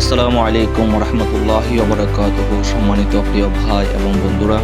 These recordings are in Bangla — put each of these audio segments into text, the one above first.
আসসালামু আলাইকুম রহমতুল্লাহি ওবরাকাত সম্মানিত প্রিয় ভাই এবং বন্ধুরা,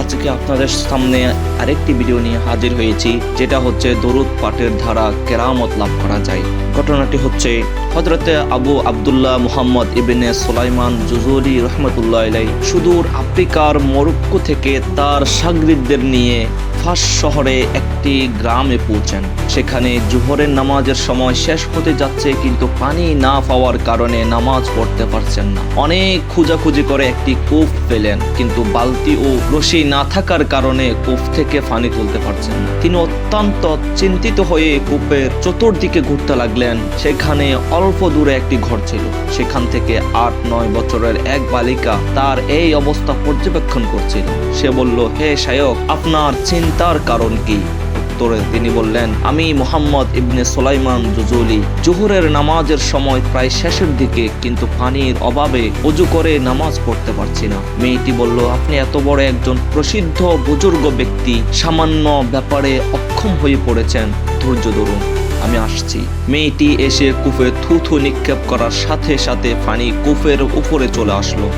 আজকে আপনাদের সামনে আরেকটি ভিডিও নিয়ে হাজির হয়েছি, যেটা হচ্ছে দরুদ পাঠের ধারা কেরামত লাভ করা যায়। ঘটনাটি হচ্ছে হজরতে আবু আবদুল্লাহ মুহাম্মদ ইবেনে সোলাইমান জুজুরি রহমতুল্লাহ সুদূর আফ্রিকার মরক্কো থেকে তার সাগরিদদের নিয়ে ফাঁস শহরে একটি গ্রামে পৌঁছেন। সেখানে জোহরের নামাজের সময় শেষ হতে যাচ্ছে, কিন্তু পানি না পাওয়ার কারণে নামাজ পড়তে পারছেন না। অনেক খোঁজাখুঁজি করে একটি কূপ পেলেন, কিন্তু বালতি ও রশি না থাকার কারণে কূপ থেকে পানি তুলতে পারছেন না। তিনি অত্যন্ত চিন্তিত হয়ে কূপের চতুর্দিকে ঘুরতে লাগলেন। সেখানে অল্প দূরে একটি ঘর ছিল। সেখান থেকে আট, নয় বছরের এক বালিকা তার এই অবস্থা পর্যবেক্ষণ করছিল। সে বলল, হে শায়ক আপনার চিন্তার কারণ কি? উত্তরে তিনি বললেন, আমি মোহাম্মদ ইবনে সোলাইমান জুজুলি, জোহরের নামাজের সময় প্রায় শেষের দিকে, কিন্তু পানির অভাবে অজু করে নামাজ পড়তে পারছি না। মেয়েটি বলল, আপনি এত বড় একজন প্রসিদ্ধ বুজুর্গ ব্যক্তি, সামান্য ব্যাপারে অক্ষম হয়ে পড়েছেন। ধৈর্য ধরুন, আমি আসছি। মেয়েটি এসে কূপে থুথু নিক্ষেপ করার সাথে সাথে পানি কূপের উপরে চলে আসলো।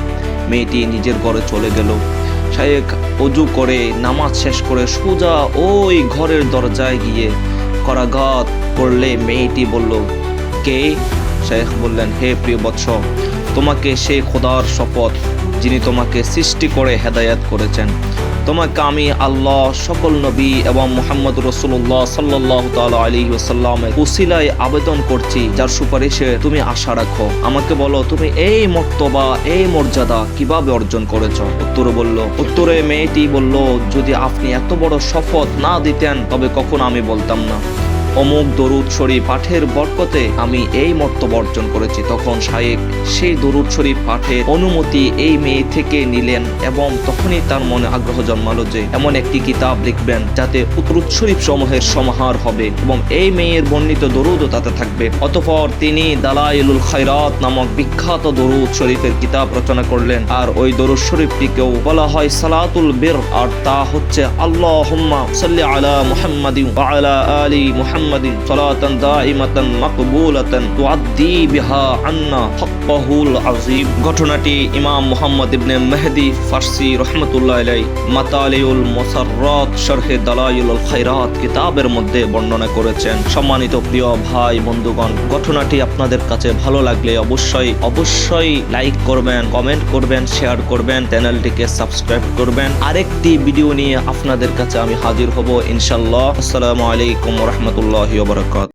মেয়েটি নিজের ঘরে চলে গেল। শায়েক অজু করে, নামাজ শেষ করে সোজা ওই ঘরের দরজায় গিয়ে করাঘাত করলে মেয়েটি বলল, কে? শেখ বললেন, হে প্রিয় বৎস, তোমাকে সে খোদার শপথ যিনি তোমাকে সৃষ্টি করে হেদায়াত করেছেন। তোমাকে আমি আল্লাহ, সকল নবী এবং মোহাম্মদ রসুল্লাহ সাল্লাহ আলী ওসাল্লামের উসিলায় আবেদন করছি, যার সুপারিশে তুমি আশা রাখো। আমাকে বলো, তুমি এই মর্তবা, এই মর্যাদা কীভাবে অর্জন করেছ? উত্তর বলল, উত্তরে মেয়েটি বলল, যদি আপনি এত বড় শপথ না দিতেন, তবে কখন আমি বলতাম না। অমুক দরুদ শরীফ পাঠের বরকতে আমি এই মর্তবা অর্জন করেছি। তখন শায়েক সেই দরুদ শরীফ পাঠের অনুমতি এই মেয়ে থেকে নিলেন এবং তখনই তার মনে আগ্রহ জন্মালো যে এমন একটি কিতাব লিখবেন যাতে দরুদ শরীফ সমূহের সমাহার হবে এবং এই মেয়ের বর্ণিত দরুদও তাতে থাকবে। অতঃপর তিনি দালাইলুল খায়রাত নামক বিখ্যাত দরুদ শরীফের কিতাব রচনা করলেন। আর ওই দরুদ শরীফটিকেও বলা হয় সালাতুল বের। আর তা হচ্ছে আল্লাহ সাল্লি আলা মুহাম্মাদিন ওয়া আলা আলি মুহাম্মাদিন সালাতান দাইমাতান মাকবুলাতান তুআদ্দি বিহা আন্না হাক্কাহুল আযীম। ঘটনাটি ইমাম মুহাম্মদ ইবনে মেহদি ফারসি রহমতুল্লাহ আলাই মাতালিউল মুসাররাত শরহে দালাইলুল খায়রাত কিতাবের মধ্যে বর্ণনা করেছেন। সম্মানিত প্রিয় ভাই বন্ধুগণ, ঘটনাটি আপনাদের কাছে ভালো লাগলে অবশ্যই অবশ্যই লাইক করবেন, কমেন্ট করবেন, শেয়ার করবেন, চ্যানেলটিকে সাবস্ক্রাইব করবেন। আরেকটি ভিডিও নিয়ে আপনাদের কাছে আমি হাজির হব ইনশাল্লাহ আসসালামু আলাইকুম রহমতুল্লাহ। বারকাত